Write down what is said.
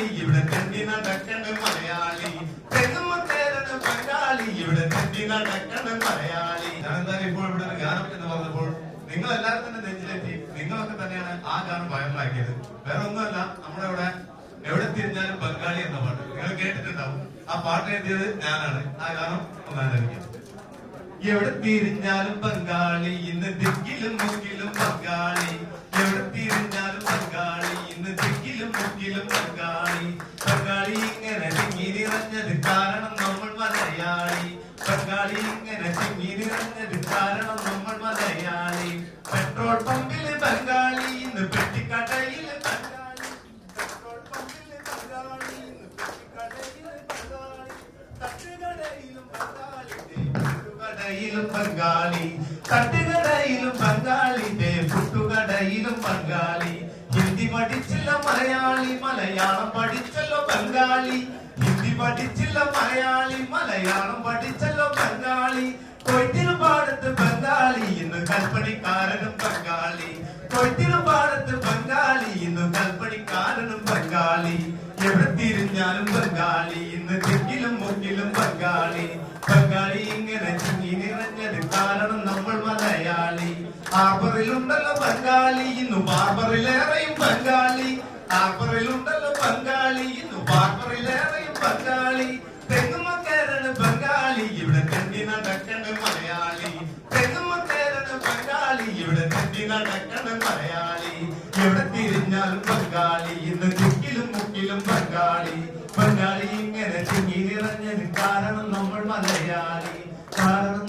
ബംഗാളി ഇവിടെ തെണ്ടി നടക്കണ മലയാളി. തെങ്ങുമ്മ കേരള ബംഗാളി ഇവിടെ തെണ്ടി നടക്കണ മലയാളി. ഞാൻ എന്തായാലും ഇപ്പോൾ ഇവിടെ ഒരു ഗാനം എന്ന് പറഞ്ഞപ്പോൾ നിങ്ങൾ എല്ലാവരും തന്നെ നെഞ്ചിലെത്തി. നിങ്ങളൊക്കെ തന്നെയാണ് ആ ഗാനം വയറിലാക്കിയത് വേറെ ഒന്നുമല്ല നമ്മുടെ ഇവിടെ എവിടെ തിരിഞ്ഞാലും ബംഗാളി എന്ന പാട്ട്. നിങ്ങൾ കേട്ടിട്ടുണ്ടാവും. ആ പാട്ട് എഴുതിയത് ഞാനാണ്. ആ ഗാനം ഒന്നാലോചിക്കാം എവിടെ തിരിഞ്ഞാലും ബംഗാളി ഇന്ന് ദിക്കിലും മുക്കിലും ബംഗാളി എവിടെ തിരിഞ്ഞാലും ബംഗാളി ഇന്ന് ദിക്കിലും മുക്കിലും ബംഗാളി ബംഗാളി ഇങ്ങനെ തിങ്ങി കാരണം നമ്മൾ മലയാളി. ബംഗാളി ഇങ്ങനെ തിങ്ങി കാരണം നമ്മൾ മലയാളി. പെട്രോൾ പമ്പിൽ ബംഗാളി ഇന്ന് പെട്ടിക്കടയിൽ ബംഗാളി പെട്രോൾ പമ്പിൽ ബംഗാളി ഇന്ന് പെട്ടിക്കടയിൽ ബംഗാളി തട്ടുകടയിലും ബംഗാളി കടയിലും ബംഗാളി തട്ടുകടയിലും ബംഗാളി പഠിച്ചില്ല മലയാളി മലയാളം പഠിച്ചല്ലോ ബംഗാളി. ഹിന്ദി പഠിച്ചില്ല മലയാളി മലയാളം പഠിച്ചല്ലോ ബംഗാളി. കൊയ്ത്തിരുപാടത്ത് ബംഗാളി ഇന്ന് കൽപ്പണിക്കാരനും ബംഗാളി. കൊയ്ത്തിരുപാടത്ത് ബംഗാളി ഇന്ന് കൽപ്പണിക്കാരനും ബംഗാളി. എവിടെ തിരിഞ്ഞാലും ബംഗാളി ഇന്ന് തെക്കിലും മുക്കിലും ബംഗാളി. ബംഗാളി ഇങ്ങനെ ചിങ്ങി മലയാളി ഹാർബറിലുണ്ടല്ലോ ബംഗാളി ഇന്ന് ബാർബറിലേറെയും ബംഗാളി. ഹാർബറിലുണ്ടല്ലോ ബംഗാളി ഇന്ന് ബാർബറിലേറെയും ബംഗാളി. തെങ്ങുമ്മ കേരള ബംഗാളി ഇവിടെ തെണ്ടി നടക്കണ മലയാളി. തെങ്ങുമ്മ കേരള ബംഗാളി ഇവിടെ തെണ്ടി നടക്കണ മലയാളി. ഇവിടെ തിരിഞ്ഞാലും ബംഗാളി ഇന്ന് തിക്കിലും മുക്കിലും ബംഗാളി. ബംഗാളി ഇങ്ങനെ തിങ്ങി കാരണം നമ്മൾ മലയാളി. കാരണം